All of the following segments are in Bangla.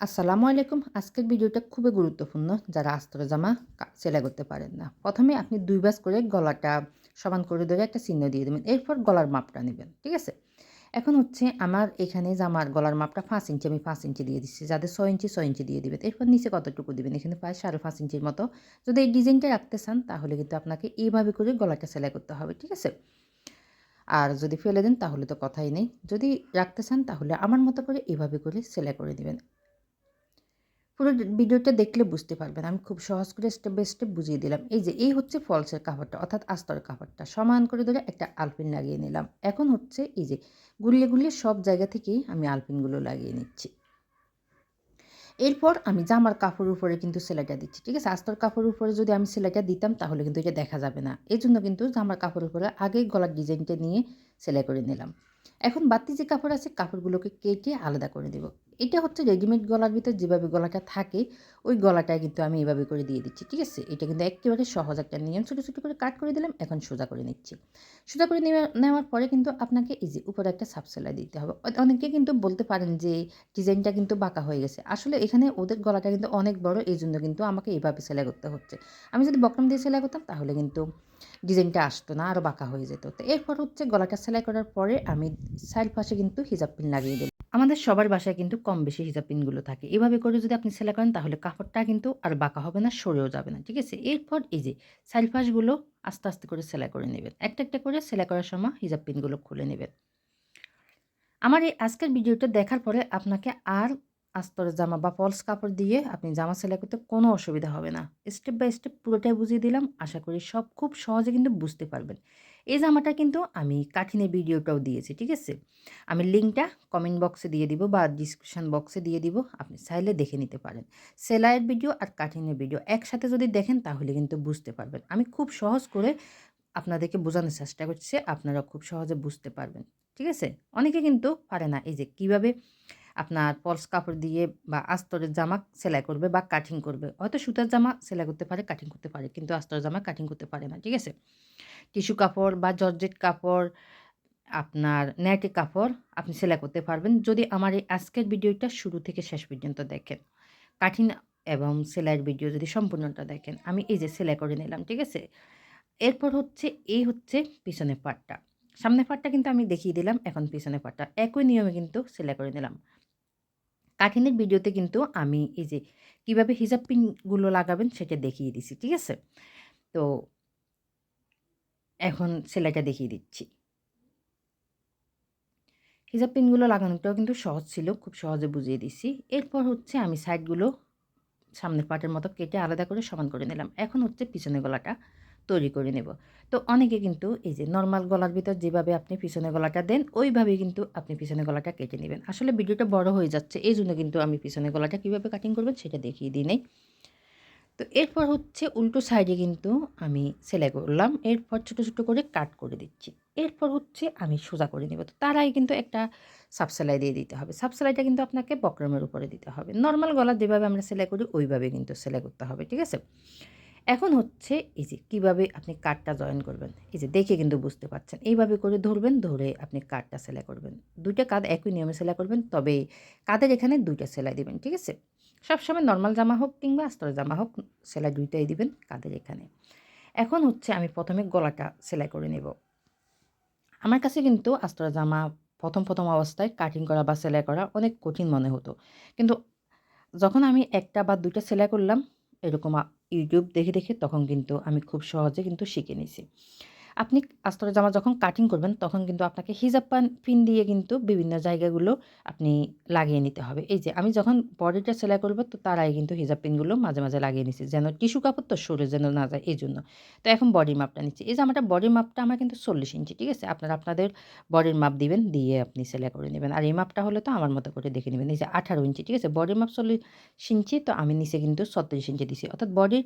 আসসালামু আলাইকুম। আজকের ভিডিওটা খুবই গুরুত্বপূর্ণ। যারা আস্তর জামা সেলাই করতে পারেন না। প্রথমে আপনি দুই বাস করে গলাটা সমান করে ধরে একটা চিহ্ন দিয়ে দেবেন। এরপর গলার মাপটা নেবেন, ঠিক আছে? এখন হচ্ছে আমার এখানে জামার গলার মাপটা পাঁচ ইঞ্চি, আমি পাঁচ ইঞ্চি দিয়ে দিচ্ছি। যাদের ছয় ইঞ্চি ছয় ইঞ্চি দিয়ে দিবেন। এরপর নিচে কতটুকু দিবেন? এখানে প্রায় সাড়ে পাঁচ ইঞ্চির মতো। যদি এই ডিজাইনটা রাখতে চান, তাহলে কিন্তু আপনাকে এইভাবে করে গলাটা সেলাই করতে হবে, ঠিক আছে? আর যদি ফেলে দেন, তাহলে তো কথাই নেই। যদি রাখতে চান, তাহলে আমার মতো করে এইভাবে করে সেলাই করে দিবেন। পুরো ভিডিওটা দেখলে বুঝতে পারবেন। আমি খুব সহজ করে স্টেপ বাই স্টেপ বুঝিয়ে দিলাম। এই যে, এই হচ্ছে ফলসের কাপড়টা অর্থাৎ আস্তরের কাপড়টা সমান করে ধরে একটা আলপিন লাগিয়ে নিলাম। এখন হচ্ছে এই যে, গুলিয়ে গুলিয়ে সব জায়গা থেকেই আমি আলপিনগুলো লাগিয়ে নিচ্ছি। এরপর আমি জামার কাপড়ের উপরে কিন্তু সেলাইটা দিচ্ছি, ঠিক আছে? আস্তর কাপড়ের উপরে যদি আমি সেলাইটা দিতাম, তাহলে কিন্তু এটা দেখা যাবে না। এই জন্য কিন্তু জামার কাপড়ের উপরে আগেই গলার ডিজাইনটা নিয়ে সেলাই করে নিলাম। এখন বাড়তি যে কাপড় আছে, কাপড়গুলোকে কেটে আলাদা করে দেব। এটা হচ্ছে রেডিমেড গলার ভিতর যেভাবে গলাটা থাকে, ওই গলাটা কিন্তু আমি এভাবে করে দিয়ে দিচ্ছি, ঠিক আছে? এটা কিন্তু একেবারে সহজ একটা নিয়ম। ছোটো ছোটো করে কাট করে দিলাম, এখন সোজা করে নিচ্ছি। সোজা করে নেওয়া- নেওয়ার পরে কিন্তু আপনাকে এই যে উপরে একটা সাপ সেলাই দিতে হবে। অনেকে কিন্তু বলতে পারেন যে ডিজাইনটা কিন্তু বাঁকা হয়ে গেছে। আসলে এখানে ওদের গলাটা কিন্তু অনেক বড় এই জন্য কিন্তু আমাকে এইভাবে সেলাই করতে হচ্ছে। আমি যদি বকরম দিয়ে সেলাই করতাম, তাহলে কিন্তু ডিজাইনটা আসতো না আরও বাঁকা হয়ে যেত। তো এরপর হচ্ছে গলাটা সেলাই করার পরে আমি সাইড পাশে কিন্তু হিজাব পিন লাগিয়ে দিলাম। আমাদের সবার বাসায় কিন্তু কম বেশি হিজাব পিনগুলো থাকে। এভাবে করে যদি আপনি সেলাই করেন, তাহলে কাপড়টা কিন্তু আর বাঁকা হবে না, সরেও যাবে না, ঠিক আছে? এরপর এই যে সাইড পাশগুলো আস্তে আস্তে করে সেলাই করে নেবেন। একটা একটা করে সেলাই করার সময় হিজাব পিনগুলো খুলে নেবেন। আমার এই আজকের ভিডিওটা দেখার পরে আপনাকে আর আস্তরের জামা বা ফলস কাপড় দিয়ে আপনি জামা সেলাই করতে কোনো অসুবিধা হবে না। স্টেপ বাই স্টেপ পুরোটাই বুঝিয়ে দিলাম। আশা করি সব খুব সহজে কিন্তু বুঝতে পারবেন। এই জামাটা কিন্তু আমি কাঠিনের ভিডিওটাও দিয়েছি, ঠিক আছে? আমি লিঙ্কটা কমেন্ট বক্সে দিয়ে দিব বা ডিসক্রিপশান বক্সে দিয়ে দিব, আপনি চাইলে দেখে নিতে পারেন। সেলাইয়ের ভিডিও আর কাঠিনের ভিডিও একসাথে যদি দেখেন তাহলে কিন্তু বুঝতে পারবেন। আমি খুব সহজ করে আপনাদেরকে বোঝানোর চেষ্টা করছি আপনারা খুব সহজে বুঝতে পারবেন, ঠিক আছে? অনেকে কিন্তু পারে না এই যে কীভাবে আপনার পলস কাপড় দিয়ে বা আস্তরের জামা সেলাই করবে বা কাটিং করবে। হয়তো সুতার জামা সেলাই করতে পারে কাটিং করতে পারে, কিন্তু আস্তরের জামা কাটিং করতে পারে না, ঠিক আছে? টিস্যু কাপড় বা জর্জেট কাপড়, আপনার নেটে কাপড় আপনি সেলাই করতে পারবেন। যদি আমার এই আজকের ভিডিওটা শুরু থেকে শেষ পর্যন্ত দেখেন কাঠিন এবং সেলাইয়ের ভিডিও যদি সম্পূর্ণটা দেখেন, আমি এই যে সেলাই করে নিলাম, ঠিক আছে? এরপর হচ্ছে, এই হচ্ছে পিছনের পাটটা সামনের পাটটা কিন্তু আমি দেখিয়ে দিলাম, এখন পিছনের পাটটা একই নিয়মে কিন্তু সেলাই করে নিলাম। কাঠিনের ভিডিওতে কিন্তু আমি এই যে কীভাবে হিজাব পিনগুলো লাগাবেন সেটা দেখিয়ে দিছি, ঠিক আছে? তো এখন সেলাইটা দেখিয়ে দিচ্ছি। হিজাব পিনগুলো লাগানোটাও কিন্তু সহজ ছিল, খুব সহজে বুঝিয়ে দিছি। এরপর হচ্ছে আমি সাইডগুলো সামনের পাটের মতো কেটে আলাদা করে সমান করে নিলাম। এখন হচ্ছে পিছনে গলাটা। তৈরি করে নেব। তো অনেকে কিন্তু এই যে নর্মাল গলার ভিতর যেভাবে আপনি পিছনে গলাটা দেন, ওইভাবে কিন্তু আপনি পিছনে গলাটা কেটে নেবেন। আসলে ভিডিওটা বড় হয়ে যাচ্ছে এই জন্য কিন্তু আমি পিছনে গলাটা কীভাবে কাটিং করবেন সেটা দেখিয়ে দিই নেই। তো এরপর হচ্ছে উল্টো সাইডে কিন্তু আমি সেলাই করলাম, এরপর ছোটো ছোটো করে কাট করে দিচ্ছি। এরপর হচ্ছে আমি সোজা করে নেব। তো তার আগে কিন্তু একটা সাব সেলাই দিয়ে দিতে হবে। সাব সেলাইটা কিন্তু আপনাকে বক্রমের উপরে দিতে হবে। নর্মাল গলা যেভাবে আমরা সেলাই করি, ওইভাবে কিন্তু সেলাই করতে হবে, ঠিক আছে? এখন হচ্ছে এই যে কীভাবে আপনি কাঠটা জয়েন করবেন, এই যে দেখে কিন্তু বুঝতে পারছেন। এইভাবে করে ধরবেন, ধরে আপনি কাঠটা সেলাই করবেন। দুইটা কাঁধ একই নিয়মে সেলাই করবেন, তবে কাঁধের এখানে দুইটা সেলাই দিবেন, ঠিক আছে? সবসময় নর্মাল জামা হোক কিংবা আস্তর জামা হোক, সেলাই দুইটাই দিবেন কাঁধের এখানে। এখন হচ্ছে আমি প্রথমে গলাটা সেলাই করে নেব। আমার কাছে কিন্তু আস্তর জামা প্রথম প্রথম অবস্থায় কাটিং করা বা সেলাই করা অনেক কঠিন মনে হতো। কিন্তু যখন আমি একটা বা দুইটা সেলাই করলাম এরকম ইউটিউব দেখে দেখে তখন কিন্তু আমি খুব সহজে কিন্তু শিখে নিয়েছি আপনি আস্তরের জামা যখন কাটিং করবেন, তখন কিন্তু আপনাকে হিজাব পান দিয়ে কিন্তু বিভিন্ন জায়গাগুলো আপনি লাগিয়ে নিতে হবে। এই যে, আমি যখন বডিটা সেলাই করব, তো তার আগে কিন্তু হিজাব পিনগুলো মাঝে মাঝে লাগিয়ে নিচ্ছি, যেন টিস্যু কাপড় তো সরে যেন না যায়, এই জন্য। তো এখন বডির মাপটা নিচ্ছি। এই জামাটা বডির মাপটা আমার কিন্তু চল্লিশ ইঞ্চি, ঠিক আছে? আপনারা আপনাদের বডির মাপ দিবেন, দিয়ে আপনি সেলাই করে নেবেন। আর এই মাপটা হলে তো আমার মতো করে দেখে নেবেন। এই যে, আঠারো ইঞ্চি, ঠিক আছে? বডির মাপ চল্লিশ ইঞ্চি, তো আমি নিচে কিন্তু ছত্রিশ ইঞ্চি দিছি। অর্থাৎ বডির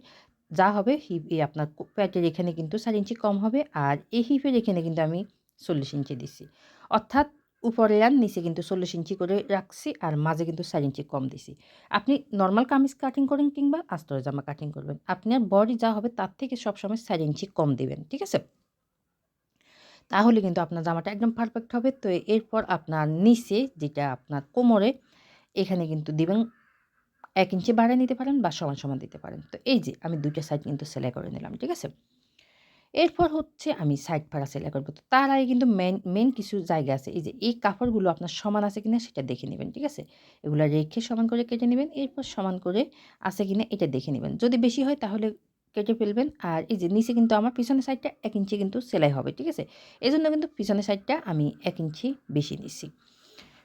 যা হবে হিপ এই আপনার প্যাটের এখানে কিন্তু চার ইঞ্চি কম হবে আর এই হিপের এখানে কিন্তু আমি চল্লিশ ইঞ্চি দিছি। অর্থাৎ উপরে আর নিচে কিন্তু চল্লিশ ইঞ্চি করে রাখছি আর মাঝে কিন্তু চার ইঞ্চি কম দিছি। আপনি নর্মাল কামিজ কাটিং করেন কিংবা আস্তর জামা কাটিং করবেন। আপনার বডি যা হবে তার থেকে সবসময় চার ইঞ্চি কম দেবেন, ঠিক আছে? তাহলে কিন্তু আপনার জামাটা একদম পারফেক্ট হবে। তো এরপর আপনার নিচে যেটা আপনার কোমরে এখানে কিন্তু দিবেন এক ইঞ্চি বাড়ায় নিতে পারেন বা সমান সমান দিতে পারেন। তো এই যে, আমি দুইটা সাইড কিন্তু সেলাই করে নিলাম, ঠিক আছে? এরপর হচ্ছে আমি সাইড ফাড়া সেলাই করব। তো তার আগে কিন্তু মেন মেন কিছু জায়গা আছে। এই যে, এই কাপড়গুলো আপনার সমান আছে কিনা সেটা দেখে নেবেন, ঠিক আছে? এগুলো রেখে সমান করে কেটে নেবেন, এরপর সমান করে আছে কিনা এটা দেখে নেবেন। যদি বেশি হয় তাহলে কেটে ফেলবেন। আর এই যে, নিচে কিন্তু আমার পিছনের সাইডটা এক ইঞ্চি কিন্তু সেলাই হবে, ঠিক আছে? এই জন্য কিন্তু পিছনের সাইডটা আমি এক ইঞ্চি বেশি নিছি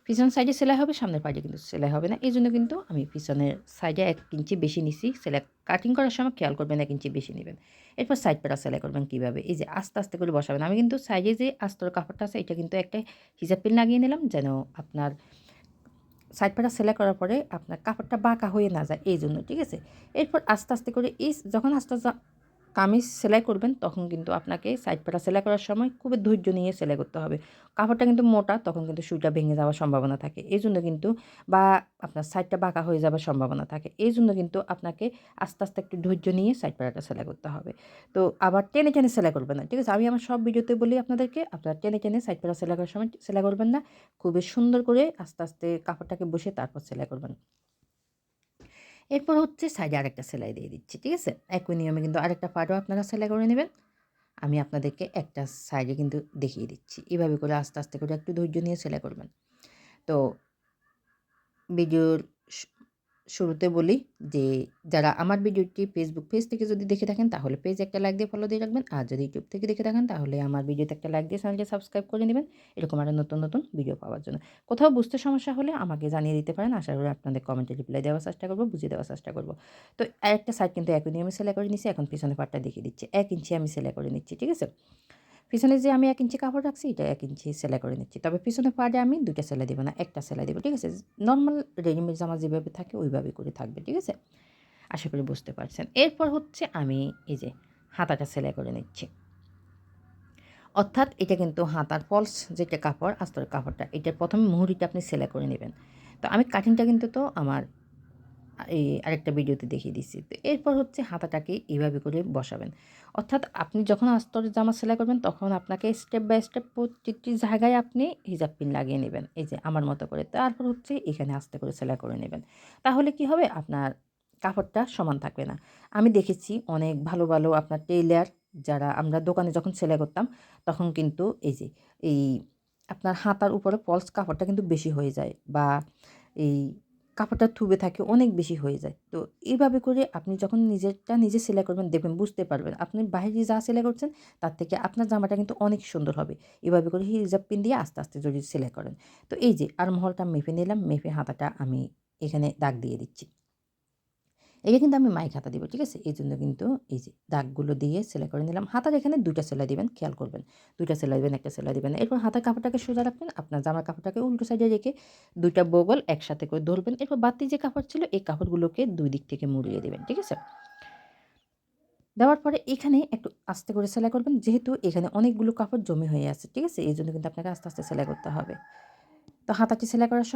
পিছনের সাইডে সেলাই হবে, সামনের পাইডে কিন্তু সেলাই হবে না। এই জন্য কিন্তু আমি পিছনের সাইডে এক ইঞ্চি বেশি নিছি। সেলাই, কাটিং করার সময় খেয়াল করবেন এক ইঞ্চি বেশি নেবেন। এরপর সাইড পাটা সেলাই করবেন কীভাবে? এই যে আস্তে আস্তে করে বসাবেন। আমি কিন্তু সাইডে যে আস্তর কাপড়টা আছে, এটা কিন্তু একটা হিজাব পিন লাগিয়ে নিলাম যেন আপনার সাইড পাটা সেলাই করার পরে আপনার কাপড়টা বাঁকা হয়ে না যায়। এই জন্য ঠিক আছে? এরপর আস্তে আস্তে করে এই, যখন আস্তে কামিজ সেলাই করবেন, তখন কিন্তু আপনাকে সাইড পাটা সেলাই করার সময় খুবই ধৈর্য নিয়ে সেলাই করতে হবে। কাপড়টা কিন্তু মোটা, তখন কিন্তু সুইটা ভেঙে যাওয়ার সম্ভাবনা থাকে। এই জন্য কিন্তু বা আপনার সাইডটা বাঁকা হয়ে যাওয়ার সম্ভাবনা থাকে। এই জন্য কিন্তু আপনাকে আস্তে আস্তে একটু ধৈর্য নিয়ে সাইড পাটাটা সেলাই করতে হবে। তো আবার টেনে টেনে সেলাই করবেন না, ঠিক আছে? আমি আমার সব ভিডিওতে বলি আপনাদেরকে, আপনারা টেনে টেনে সাইড পাটা সেলাই করার সময় সেলাই করবেন না। খুবই সুন্দর করে আস্তে আস্তে কাপড়টাকে বসে তারপর সেলাই করবেন। এরপর হচ্ছে সাইডে আরেকটা সেলাই দিয়ে দিচ্ছি, ঠিক আছে? একই নিয়মে কিন্তু আরেকটা পাটও আপনারা সেলাই করে নেবেন। আমি আপনাদেরকে একটা সাইডে কিন্তু দেখিয়ে দিচ্ছি। এভাবে করে আস্তে আস্তে করে একটু ধৈর্য নিয়ে সেলাই করবেন। তো ভিডিওর শুরুতে বলি যে, যারা আমার ভিডিওটি ফেসবুক পেজ থেকে যদি দেখে থাকেন, তাহলে পেজ একটা লাইক দিয়ে ফলো দিয়ে রাখবেন। আর যদি ইউটিউব থেকে দেখে থাকেন, তাহলে আমার ভিডিওতে একটা লাইক দিয়ে চ্যানেলটি সাবস্ক্রাইব করে নেবেন। এরকম আরও নতুন নতুন ভিডিও পাওয়ার জন্য। কোথাও বুঝতে সমস্যা হলে আমাকে জানিয়ে দিতে পারেন। আশা করি আপনাদের কমেন্টে রিপ্লাই দেওয়ার চেষ্টা করব, বুঝিয়ে দেওয়ার চেষ্টা করব। তো একটা সাইড কিন্তু একই আমি সেলাই করে নিচ্ছি এখন পিছনে পাটটা দেখিয়ে দিচ্ছি। এক ইঞ্চি আমি সেলাই করে নিচ্ছি, ঠিক আছে? পিছনে যে আমি এক ইঞ্চি কাপড় রাখছি, এটা এক ইঞ্চি সেলাই করে নিচ্ছি। তবে পিছনে পাড়ে আমি দুইটা সেলাই দেবো না, একটা সেলাই দেবো, ঠিক আছে? নর্মাল রেডিমেড জামা যেভাবে থাকে ওইভাবে করে থাকবে, ঠিক আছে? আশা করি বুঝতে পারছেন। এরপর হচ্ছে আমি এই যে হাতাটা সেলাই করে নিচ্ছি। অর্থাৎ এটা কিন্তু হাতার ফলস যেটা কাপড় আস্তরের কাপড়টা, এটার প্রথমে মুহুরিটা আপনি সেলাই করে নেবেন। তো আমি কাটিংটা কিন্তু তো আমার এই আরেকটা ভিডিওতে দেখিয়ে দিচ্ছি। তো এরপর হচ্ছে হাতাটাকে এইভাবে করে বসাবেন। অর্থাৎ আপনি যখন আস্তরের জামা সেলাই করবেন, তখন আপনাকে স্টেপ বাই স্টেপ প্রত্যেকটি জায়গায় আপনি হিজাব পিন লাগিয়ে নেবেন। এই যে আমার মতো করে। তারপর হচ্ছে এখানে আস্তে করে সেলাই করে নেবেন। তাহলে কি হবে? আপনার কাপড়টা সমান থাকবে না। আমি দেখেছি অনেক ভালো ভালো আপনার টেইলার যারা আমরা দোকানে যখন সেলাই করতাম, তখন কিন্তু এই যে এই আপনার হাতার উপরে পলস কাপড়টা কিন্তু বেশি হয়ে যায় বা এই কাপড়টা থুবে থাকে, অনেক বেশি হয়ে যায়। তো এইভাবে করে আপনি যখন নিজেরটা নিজে সেলাই করবেন, দেখবেন বুঝতে পারবেন। আপনি বাইরে যা সেলাই করছেন, তার থেকে আপনার জামাটা কিন্তু অনেক সুন্দর হবে। এভাবে করে হিজাব পিন দিয়ে আস্তে আস্তে যদি সেলাই করেন। তো এই যে আর মহলটা মেপে নিলাম, মেপে হাতাটা আমি এখানে দাগ দিয়ে দিচ্ছি। এটা কিন্তু আমি মাইক হাতা দিব, ঠিক আছে? এই জন্য কিন্তু এই যে দাগগুলো দিয়ে সেলাই করে নিলাম। হাতার এখানে দুইটা সেলাই দিবেন, খেয়াল করবেন। দুইটা সেলাই দিবেন, একটা সেলাই দিবেন। এরপর হাতার কাপড়টাকে সোজা রাখবেন, আপনার জামার কাপড়টাকে উল্টো সাইডে রেখে দুইটা বগল একসাথে করে ধরবেন। এরপর বাতি যে কাপড় ছিল, এই কাপড়গুলোকে দুই দিক থেকে মুড়িয়ে দেবেন, ঠিক আছে? দেওয়ার পরে এখানে একটু আস্তে করে সেলাই করবেন, যেহেতু এখানে অনেকগুলো কাপড় জমে হয়ে আছে, ঠিক আছে? এই জন্য কিন্তু আপনাকে আস্তে আস্তে সেলাই করতে হবে। তো হাতাটি সেলাই করার সময়